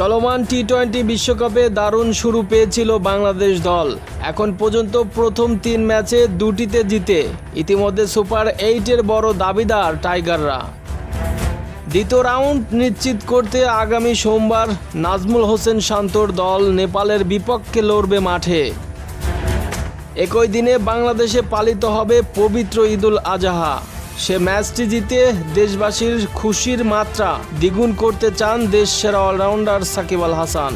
চলমান T twenty বিশ্বকাপে দারুণ শুরু পেয়েছিল বাংলাদেশ দল। এখন পর্যন্ত প্রথম তিন ম্যাচে দুটিতে জিতে ইতিমধ্যে সুপার এইটের বড় দাবিদার টাইগাররা। দ্বিতীয় রাউন্ড নিশ্চিত করতে আগামী সোমবার নাজমুল হোসেন শান্তর দল নেপালের বিপক্ষে লড়বে মাঠে। একই দিনে বাংলাদেশে পালিত হবে পবিত্র ঈদুল আজহা। সে ম্যাচটি জিতে দেশবাসীর খুশির মাত্রা দ্বিগুণ করতে চান দেশ সেরা অলরাউন্ডার সাকিব আল হাসান।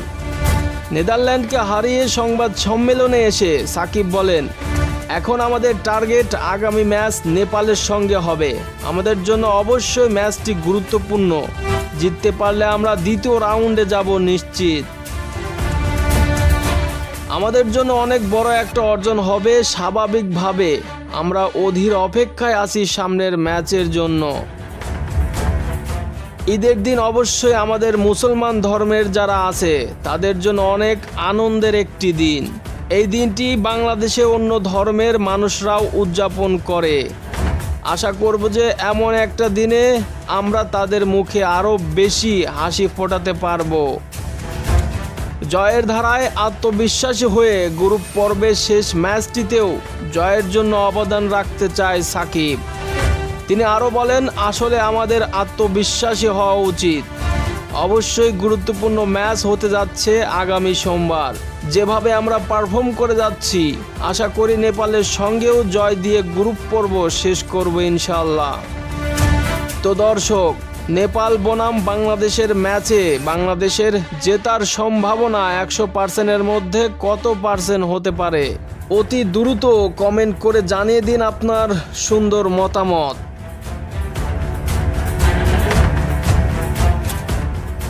নেদারল্যান্ডকে হারিয়ে সংবাদ সম্মেলনে এসে সাকিব বলেন, এখন আমাদের টার্গেট আগামী ম্যাচ নেপালের সঙ্গে হবে। আমাদের জন্য অবশ্যই ম্যাচটি গুরুত্বপূর্ণ। জিততে পারলে আমরা দ্বিতীয় রাউন্ডে যাব নিশ্চিত। আমাদের জন্য অনেক বড় একটা অর্জন হবে স্বাভাবিকভাবে। আমরা অধীর অপেক্ষায় আছি সামনের ম্যাচের জন্য। ঈদের দিন অবশ্যই আমাদের মুসলমান ধর্মের যারা আছে, তাদের জন্য অনেক আনন্দের একটি দিন। এই দিনটি বাংলাদেশে অন্য ধর্মের মানুষরাও উদযাপন করে। আশা করব যে এমন একটা দিনে আমরা তাদের মুখে আরও বেশি হাসি ফোটাতে পারব। জয়ের ধারায় আত্মবিশ্বাসী হয়ে গ্রুপ পর্বের শেষ ম্যাচটিতেও জয়ের জন্য অবদান রাখতে চায় সাকিব। তিনি আরও বলেন, আসলে আমাদের আত্মবিশ্বাসী হওয়া উচিত। অবশ্যই গুরুত্বপূর্ণ ম্যাচ হতে যাচ্ছে আগামী সোমবার। যেভাবে আমরা পারফর্ম করে যাচ্ছি, আশা করি নেপালের সঙ্গেও জয় দিয়ে গ্রুপ পর্ব শেষ করব ইনশাল্লাহ তো দর্শক নেপাল বনাম বাংলাদেশের ম্যাচে বাংলাদেশের জেতার সম্ভাবনা একশো পার্সেন্টের মধ্যে কত পার্সেন্ট হতে পারে? অতি দ্রুত কমেন্ট করে জানিয়ে দিন আপনার সুন্দর মতামত।